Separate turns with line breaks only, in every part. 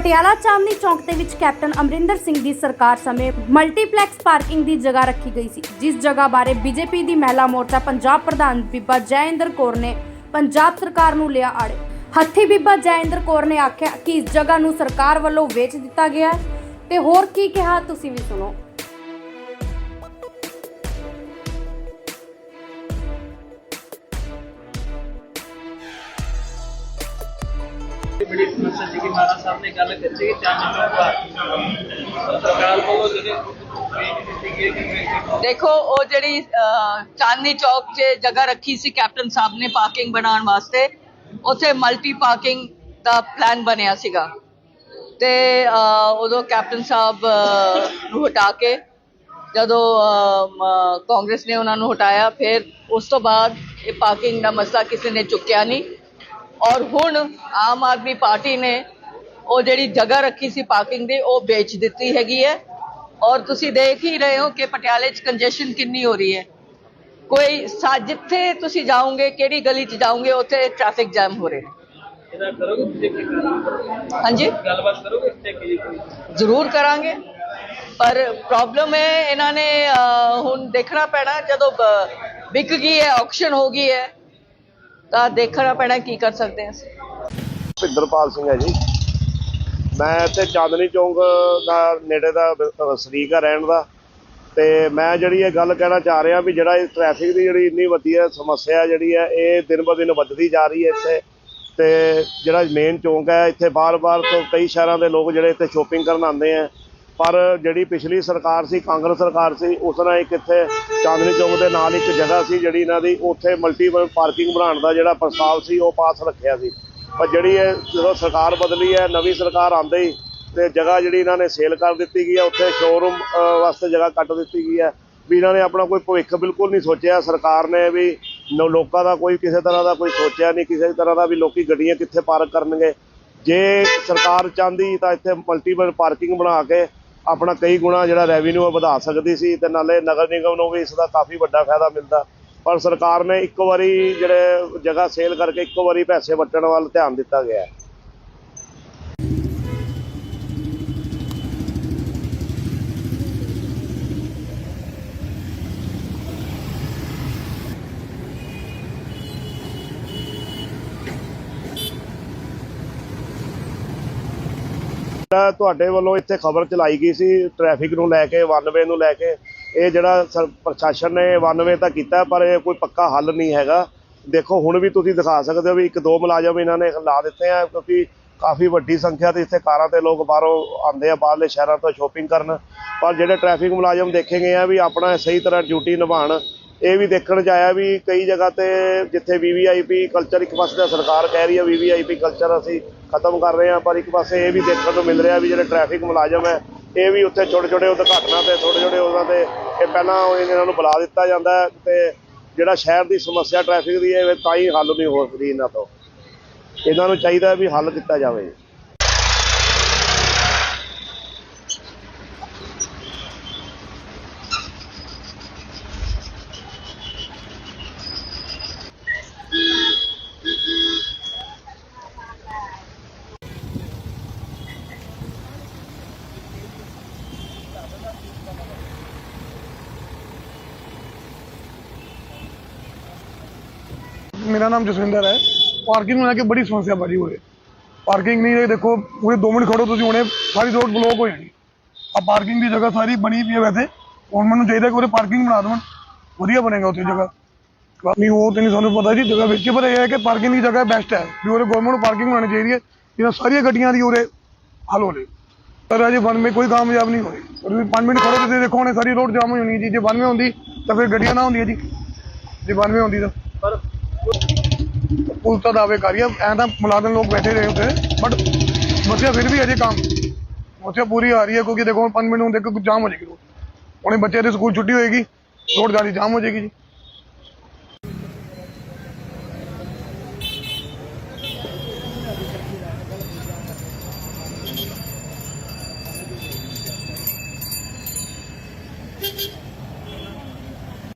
ਪਟਿਆਲਾ ਚਾਂਦਨੀ ਚੌਂਕ ਦੇ ਵਿੱਚ ਕੈਪਟਨ ਅਮਰਿੰਦਰ ਸਿੰਘ ਦੀ ਸਰਕਾਰ ਸਮੇਂ ਮਲਟੀਪਲੈਕਸ ਪਾਰਕਿੰਗ ਦੀ ਜਗ੍ਹਾ ਰੱਖੀ ਗਈ ਸੀ, ਜਿਸ ਜਗ੍ਹਾ ਬਾਰੇ ਬੀਜੇਪੀ ਦੀ ਮਹਿਲਾ ਮੋਰਚਾ ਪੰਜਾਬ ਪ੍ਰਧਾਨ ਬੀਬਾ ਜੈਇੰਦਰ ਕੌਰ ਨੇ ਪੰਜਾਬ ਸਰਕਾਰ ਨੂੰ ਲਿਆ ਆੜੇ। ਹੱਥੀ ਬੀਬਾ ਜੈਇੰਦਰ ਕੌਰ ਨੇ ਆਖਿਆ ਕਿ ਇਸ ਜਗ੍ਹਾ ਨੂੰ ਸਰਕਾਰ ਵੱਲੋਂ ਵੇਚ ਦਿੱਤਾ ਗਿਆ ਤੇ ਹੋਰ ਕੀ ਕਿਹਾ ਤੁਸੀਂ ਵੀ ਸੁਣੋ।
ਬੜੀ ਸਮੱਸਿਆ ਸੀ ਸਾਹਿਬ ਨੇ ਗੱਲ ਕੀਤੀ ਕਿ ਚੰਨ ਚੌਕਾ ਸਰਕਾਰ ਵੱਲੋਂ ਜਿਹੜੇ
ਦੇਖੋ। ਉਹ ਜਿਹੜੀ ਚਾਂਦਨੀ ਚੌਕ 'ਚ ਜਗ੍ਹਾ ਰੱਖੀ ਸੀ ਕੈਪਟਨ ਸਾਹਿਬ ਨੇ ਪਾਰਕਿੰਗ ਬਣਾਉਣ ਵਾਸਤੇ, ਉੱਥੇ ਮਲਟੀ ਪਾਰਕਿੰਗ ਦਾ ਪਲਾਨ ਬਣਿਆ ਸੀਗਾ। ਤੇ ਉਦੋਂ ਕੈਪਟਨ ਸਾਹਿਬ ਨੂੰ ਹਟਾ ਕੇ, ਜਦੋਂ ਕਾਂਗਰਸ ਨੇ ਉਹਨਾਂ ਨੂੰ ਹਟਾਇਆ, ਫਿਰ ਉਸ ਤੋਂ ਬਾਅਦ ਇਹ ਪਾਰਕਿੰਗ ਦਾ ਮਸਲਾ ਕਿਸੇ ਨੇ ਚੁੱਕਿਆ ਨਹੀਂ। ਔਰ ਹੁਣ ਆਮ ਆਦਮੀ ਪਾਰਟੀ ਨੇ ਉਹ ਜਿਹੜੀ ਜਗ੍ਹਾ ਰੱਖੀ ਸੀ ਪਾਰਕਿੰਗ ਦੀ ਉਹ ਵੇਚ ਦਿੱਤੀ ਹੈਗੀ ਹੈ। ਔਰ ਤੁਸੀਂ ਦੇਖ ਹੀ ਰਹੇ ਹੋ ਕਿ ਪਟਿਆਲੇ 'ਚ ਕੰਜੈਸ਼ਨ ਕਿੰਨੀ ਹੋ ਰਹੀ ਹੈ। ਕੋਈ ਸਾ- ਜਿੱਥੇ ਤੁਸੀਂ ਜਾਓਗੇ ਕਿਹੜੀ ਗਲੀ 'ਚ ਜਾਓਗੇ ਉੱਥੇ ਟ੍ਰੈਫਿਕ ਜਾਮ ਹੋ ਰਿਹਾ ਹਾਂਜੀ?
ਗੱਲਬਾਤ ਕਰੋਗੇ
ਜ਼ਰੂਰ ਕਰਾਂਗੇ। ਪਰ ਪ੍ਰੋਬਲਮ ਹੈ ਇਹਨਾਂ ਨੇ ਹੁਣ ਦੇਖਣਾ ਪੈਣਾ ਜਦੋਂ ਵਿਕ ਗਈ ਹੈ ਆਕਸ਼ਨ ਹੋ ਗਈ ਹੈ ਤਾਂ ਦੇਖਣਾ ਪੈਣਾ ਕੀ ਕਰ ਸਕਦੇ ਹਾਂ
ਭਿੰਦਰਪਾਲ ਸਿੰਘ ਹੈ ਜੀ। ਮੈਂ ਇੱਥੇ ਚਾਂਦਨੀ ਚੌਂਕ ਦਾ ਨੇੜੇ ਦਾ ਵ- ਵਸਨੀਕ ਆ ਰਹਿਣ ਦਾ। ਤੇ ਮੈਂ ਜਿਹੜੀ ਇਹ ਗੱਲ ਕਹਿਣਾ ਚਾਹ ਰਿਹਾ ਵੀ ਜਿਹੜਾ ਇਹ ਟ੍ਰੈਫਿਕ ਦੀ ਜਿਹੜੀ ਇੰਨੀ ਵਧੀਆ ਸਮੱਸਿਆ ਜਿਹੜੀ ਹੈ, ਇਹ ਦਿਨ ਬ ਦਿਨ ਵੱਧਦੀ ਜਾ ਰਹੀ ਹੈ ਇੱਥੇ। ਤੇ ਜਿਹੜਾ ਮੇਨ ਚੌਂਕ ਹੈ, ਇੱਥੇ ਬਾਰ-ਬਾਰ ਤੋਂ ਕਈ ਸ਼ਹਿਰਾਂ ਦੇ ਲੋਕ ਜਿਹੜੇ ਇੱਥੇ ਸ਼ੋਪਿੰਗ ਕਰਨ ਆਉਂਦੇ ਆ ਪਰ ਜਿਹੜੀ ਪਿਛਲੀ ਸਰਕਾਰ ਸੀ, ਕਾਂਗਰਸ ਸਰਕਾਰ ਸੀ, ਉਸ ਨਾਲ ਇੱਕ ਇੱਥੇ ਚਾਂਦਨੀ ਚੌਂਕ ਦੇ ਨਾਲ ਇੱਕ ਜਗ੍ਹਾ ਸੀ ਜਿਹੜੀ ਇਹਨਾਂ ਦੀ, ਉੱਥੇ ਮਲਟੀਪਲ ਪਾਰਕਿੰਗ ਬਣਾਉਣ ਦਾ ਜਿਹੜਾ ਪ੍ਰਸਤਾਵ ਸੀ, ਉਹ ਪਾਸ ਰੱਖਿਆ ਸੀ। ਪਰ ਜਿਹੜੀ ਇਹ ਜਦੋਂ ਸਰਕਾਰ ਬਦਲੀ ਹੈ, ਨਵੀਂ ਸਰਕਾਰ ਆਉਂਦੇ ਹੀ ਤੇ ਜਗ੍ਹਾ ਜਿਹੜੀ ਇਹਨਾਂ ਨੇ ਸੇਲ ਕਰ ਦਿੱਤੀ ਗਈ ਹੈ, ਉੱਥੇ ਸ਼ੋਰੂਮ ਵਾਸਤੇ ਜਗ੍ਹਾ ਕੱਟ ਦਿੱਤੀ ਗਈ ਹੈ। ਵੀ ਇਹਨਾਂ ਨੇ ਆਪਣਾ ਕੋਈ ਭਵਿੱਖ ਬਿਲਕੁਲ ਨਹੀਂ ਸੋਚਿਆ। ਸਰਕਾਰ ਨੇ ਵੀ ਲੋ- ਲੋਕਾਂ ਦਾ ਕੋਈ ਕਿਸੇ ਤਰ੍ਹਾਂ ਦਾ ਕੋਈ ਸੋਚਿਆ ਨਹੀਂ, ਕਿਸੇ ਤਰ੍ਹਾਂ ਦਾ ਵੀ ਲੋਕੀ ਗੱਡੀਆਂ ਕਿੱਥੇ ਪਾਰਕ ਕਰਨਗੇ। ਜੇ ਸਰਕਾਰ ਚਾਹੁੰਦੀ ਤਾਂ ਇੱਥੇ ਮਲਟੀਪਲ ਪਾਰਕਿੰਗ ਬਣਾ ਕੇ ਆਪਣਾ ਕਈ ਗੁਣਾ ਜਿਹੜਾ ਰੈਵਨਿਊ ਵਧਾ ਸਕਦੀ ਸੀ ਤੇ ਨਾਲੇ ਨਗਰ ਨਿਗਮ ਨੂੰ ਵੀ ਇਸ ਦਾ ਕਾਫੀ ਵੱਡਾ ਫਾਇਦਾ ਮਿਲਦਾ। ਪਰ ਸਰਕਾਰ ਨੇ ਇੱਕੋ ਵਾਰੀ ਜਿਹੜੇ ਜਗ੍ਹਾ ਸੇਲ ਕਰਕੇ ਇੱਕੋ ਵਾਰੀ ਪੈਸੇ ਵਟਣ ਵੱਲ ਧਿਆਨ ਦਿੱਤਾ ਗਿਆ। ਜਿਹੜਾ ਤੁਹਾਡੇ ਵੱਲੋਂ ਇੱਥੇ ਖਬਰ ਚਲਾਈ ਗਈ ਸੀ ਟ੍ਰੈਫਿਕ ਨੂੰ ਲੈ ਕੇ ਵਨਵੇ ਨੂੰ ਲੈ ਕੇ। ਇਹ ਜਿਹੜਾ ਸਰ- ਪ੍ਰਸ਼ਾਸਨ ਨੇ ਵਨਵੇ ਤਾਂ ਕੀਤਾ, ਪਰ ਇਹ ਕੋਈ ਪੱਕਾ ਹੱਲ ਨਹੀਂ ਹੈਗਾ। ਦੇਖੋ, ਹੁਣ ਵੀ ਤੁਸੀਂ ਦਿਖਾ ਸਕਦੇ ਹੋ ਵੀ ਇੱਕ ਦੋ ਮੁਲਾਜ਼ਮ ਇਹਨਾਂ ਨੇ ਲਾ ਦਿੱਤੇ ਆ, ਕਿਉਂਕਿ ਕਾਫੀ ਵੱਡੀ ਸੰਖਿਆ ਤੇ ਇੱਥੇ ਕਾਰਾਂ ਤੇ ਲੋਕ ਬਾਹਰੋਂ ਆਉਂਦੇ ਆ, ਬਾਹਰਲੇ ਸ਼ਹਿਰਾਂ ਤੋਂ ਸ਼ੋਪਿੰਗ ਕਰਨ। ਪਰ ਜਿਹੜੇ ਟ੍ਰੈਫਿਕ ਮੁਲਾਜ਼ਮ ਦੇਖੇ ਗਏ ਆ ਵੀ ਆਪਣਾ ਸਹੀ ਤਰ੍ਹਾਂ ਡਿਊਟੀ ਨਿਭਾਉਣ ਇਹ ਵੀ ਦੇਖਣ ਚ ਆਇਆ ਵੀ ਕਈ ਜਗ੍ਹਾ ਤੇ ਜਿੱਥੇ ਵੀਵੀਆਈਪੀ ਕਲਚਰ ਇੱਕ ਪਾਸੇ ਤਾਂ ਸਰਕਾਰ ਕਹਿ ਰਹੀ ਹੈ ਵੀਵੀਆਈਪੀ ਕਲਚਰ ਅਸੀਂ ਖਤਮ ਕਰ ਰਹੇ ਹਾਂ, ਪਰ ਇੱਕ ਪਾਸੇ ਇਹ ਵੀ ਦੇਖਣ ਨੂੰ ਮਿਲ ਰਿਹਾ ਵੀ ਜਿਹੜੇ ਟ੍ਰੈਫਿਕ ਮੁਲਾਜ਼ਮ ਹੈ, ਇਹ ਵੀ ਉੱਥੇ ਛੋਟੇ ਛੋਟੇ ਉਦਘਾਟਨਾਂ ਤੇ ਛੋਟੇ ਛੋਟੇ ਉਹਨਾਂ ਤੇ ਇਹ ਪਹਿਲਾਂ ਇਹਨਾਂ ਨੂੰ ਬੁਲਾ ਦਿੱਤਾ ਜਾਂਦਾ ਹੈ ਤੇ ਜਿਹੜਾ ਸ਼ਹਿਰ ਦੀ ਸਮੱਸਿਆ ਟ੍ਰੈਫਿਕ ਦੀ ਹੈ ਤਾਂ ਹੀ ਹੱਲ ਨਹੀਂ ਹੋ ਸਕਦੀ ਇਹਨਾਂ ਤੋਂ। ਇਹਨਾਂ ਨੂੰ ਚਾਹੀਦਾ ਵੀ ਹੱਲ ਕੀਤਾ ਜਾਵੇ।
मेरा नाम जसविंदर है ਪਾਰਕਿੰਗ ਨੂੰ ਲੈ ਕੇ ਬੜੀ ਸਮੱਸਿਆ ਬੜੀ ਹੋਈ ਪਾਰਕਿੰਗ ਨਹੀਂ ਹੈ ਦੇਖੋ ਪੂਰੇ 2 ਮਿੰਟ ਖੜੋ ਤੁਸੀਂ ਹੁਣੇ ਸਾਰੀ ਰੋਡ ਬਲੌਕ ਹੋ ਜਾਣੀ ਆ ਪਾਰਕਿੰਗ ਦੀ ਜਗ੍ਹਾ ਸਾਰੀ ਬਣੀ ਪਈ ਹੈ ਵੈਸੇ ਹੁਣ ਮੈਨੂੰ ਚਾਹੀਦਾ ਕਿ ਉਹਦੇ ਪਾਰਕਿੰਗ ਬਣਾ ਦੇਣ ਵਧੀਆ ਬਣੇਗਾ ਉੱਥੇ ਜਗ੍ਹਾ ਨਹੀਂ ਉਹ ਤੇ ਨਹੀਂ ਸਾਨੂੰ ਪਤਾ ਜੀ ਜਗ੍ਹਾ ਵਿੱਚ ਪਰ ਇਹ ਹੈ ਕਿ ਪਾਰਕਿੰਗ ਦੀ ਜਗ੍ਹਾ ਬੈਸਟ ਹੈ ਵੀ ਉਹਦੇ ਗਵਰਨਮੈਂਟ ਨੂੰ ਪਾਰਕਿੰਗ ਬਣਾਉਣੀ ਚਾਹੀਦੀ ਹੈ ਇਹਨਾਂ ਸਾਰੀਆਂ ਗੱਡੀਆਂ ਦੀ ਉਰੇ ਹੱਲ ਹੋ ਜੇ ਪਰ ਅਜੇ ਵਨ ਮੇ ਕੋਈ ਕਾਮਯਾਬ ਨਹੀਂ ਹੋਈ ਔਰ ਵੀ 5 ਮਿੰਟ ਖੜੋ ਤੁਸੀਂ ਦੇਖੋ ਹੁਣੇ ਸਾਰੀ ਰੋਡ ਜਾਮ ਹੋ ਜਾਣੀ ਜੀ ਜੇ ਵਨ ਮੇ ਹੁੰਦੀ ਤਾਂ ਫਿਰ ਗੱਡੀਆਂ ਨਾ ਹੁੰਦੀਆਂ ਜੀ ਜੇ ਵਨ ਮੇ ਹੁੰਦੀ ਤਾਂ
ਪਰ
ਪੁਲਿਸ ਤਾਂ ਦਾਅਵੇ ਕਰ ਰਹੀ ਹੈ ਐਂ ਤਾਂ ਮੁਲਾਜ਼ਮ ਲੋਕ ਬੈਠੇ ਰਹੇ ਉੱਥੇ ਬਟ ਬੱਚਿਆ ਫਿਰ ਵੀ ਅਜੇ ਕੰਮ। ਬੱਚਿਆ ਪੂਰੀ ਆ ਰਹੀ ਹੈ, ਕਿਉਂਕਿ ਦੇਖੋ 5 ਮਿੰਟ ਨੂੰ ਦੇਖੋ ਜਾਮ ਹੋ ਜਾਏਗੀ ਰੋਡ। ਹੁਣੇ ਬੱਚੇ ਦੇ ਸਕੂਲ ਛੁੱਟੀ ਹੋਏਗੀ, ਰੋਡ ਜਾਰੀ ਜਾਮ ਹੋ ਜਾਏਗੀ ਜੀ।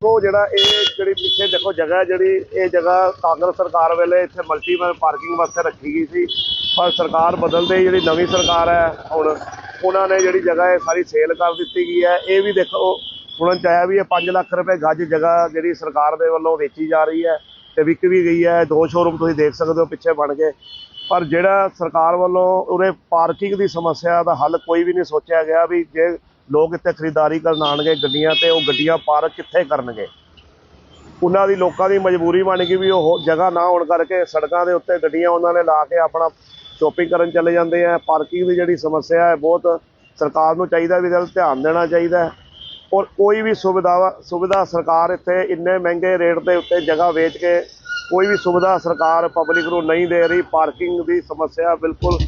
ਦੇਖੋ ਜਿਹੜਾ ਇਹ ਜਿਹੜੀ ਪਿੱਛੇ ਦੇਖੋ ਜਗ੍ਹਾ ਜਿਹੜੀ, ਇਹ ਜਗ੍ਹਾ ਕਾਂਗਰਸ ਸਰਕਾਰ ਵੇਲੇ ਇੱਥੇ ਮਲਟੀਪਲ ਪਾਰਕਿੰਗ ਵਾਸਤੇ ਰੱਖੀ ਗਈ ਸੀ। ਪਰ ਸਰਕਾਰ ਬਦਲਦੇ ਜਿਹੜੀ ਨਵੀਂ ਸਰਕਾਰ ਹੈ, ਹੁਣ ਉਹਨਾਂ ਨੇ ਜਿਹੜੀ ਜਗ੍ਹਾ ਇਹ ਸਾਰੀ ਸੇਲ ਕਰ ਦਿੱਤੀ ਗਈ ਹੈ। ਇਹ ਵੀ ਦੇਖੋ ਸੁਣਨ ਚ ਆਇਆ ਵੀ ਇਹ 5 ਲੱਖ ਰੁਪਏ ਗੱਜ ਜਗ੍ਹਾ ਜਿਹੜੀ ਸਰਕਾਰ ਦੇ ਵੱਲੋਂ ਵੇਚੀ ਜਾ ਰਹੀ ਹੈ ਤੇ ਵਿਕ ਵੀ ਗਈ ਹੈ। ਦੋ ਸ਼ੋਰੂਮ ਤੁਸੀਂ ਦੇਖ ਸਕਦੇ ਹੋ ਪਿੱਛੇ ਬਣ ਕੇ। ਪਰ ਜਿਹੜਾ ਸਰਕਾਰ ਵੱਲੋਂ ਉਰੇ ਪਾਰਕਿੰਗ ਦੀ ਸਮੱਸਿਆ ਦਾ ਹੱਲ ਕੋਈ ਵੀ ਨਹੀਂ ਸੋਚਿਆ ਗਿਆ ਵੀ ਜੇ ਲੋਕ ਇੱਥੇ ਖਰੀਦਦਾਰੀ ਕਰਨ ਆਉਣਗੇ ਗੱਡੀਆਂ ਤੇ, ਉਹ ਗੱਡੀਆਂ ਪਾਰਕ ਕਿੱਥੇ ਕਰਨਗੇ? ਉਹਨਾਂ ਦੀ ਲੋਕਾਂ ਦੀ ਮਜਬੂਰੀ ਬਣ ਗਈ ਵੀ ਉਹ ਜਗ੍ਹਾ ਨਾ ਹੋਣ ਕਰਕੇ ਸੜਕਾਂ ਦੇ ਉੱਤੇ ਗੱਡੀਆਂ ਉਹਨਾਂ ਨੇ ਲਾ ਕੇ ਆਪਣਾ ਸ਼ੋਪਿੰਗ ਕਰਨ ਚਲੇ ਜਾਂਦੇ ਆ। ਪਾਰਕਿੰਗ ਦੀ ਜਿਹੜੀ ਸਮੱਸਿਆ ਹੈ, ਬਹੁਤ ਸਰਕਾਰ ਨੂੰ ਚਾਹੀਦਾ ਵੀ ਇਹਦੇ ਧਿਆਨ ਦੇਣਾ ਚਾਹੀਦਾ ਔਰ ਕੋਈ ਵੀ ਸੁਵਿਧਾ ਸੁਵਿਧਾ ਸਰਕਾਰ ਇੱਥੇ ਇੰਨੇ ਮਹਿੰਗੇ ਰੇਟ ਦੇ ਉੱਤੇ ਜਗ੍ਹਾ ਵੇਚ ਕੇ ਕੋਈ ਵੀ ਸੁਵਿਧਾ ਸਰਕਾਰ ਪਬਲਿਕ ਨੂੰ ਨਹੀਂ ਦੇ ਰਹੀ। ਪਾਰਕਿੰਗ ਦੀ ਸਮੱਸਿਆ ਬਿਲਕੁਲ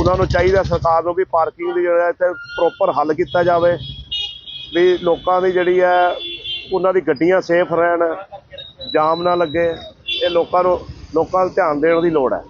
ਉਹਨਾਂ ਨੂੰ ਚਾਹੀਦਾ ਸਰਕਾਰ ਨੂੰ ਵੀ ਪਾਰਕਿੰਗ ਦੀ ਜਿਹੜਾ ਇੱਥੇ ਪ੍ਰੋਪਰ ਹੱਲ ਕੀਤਾ ਜਾਵੇ, ਵੀ ਲੋਕਾਂ ਦੀ ਜਿਹੜੀ ਹੈ, ਉਹਨਾਂ ਦੀ ਗੱਡੀਆਂ ਸੇਫ ਰਹਿਣ, ਜਾਮ ਨਾ ਲੱਗੇ, ਇਹ ਲੋਕਾਂ ਨੂੰ ਲੋਕਾਂ ਨੂੰ ਧਿਆਨ ਦੇਣ ਦੀ ਲੋੜ ਹੈ।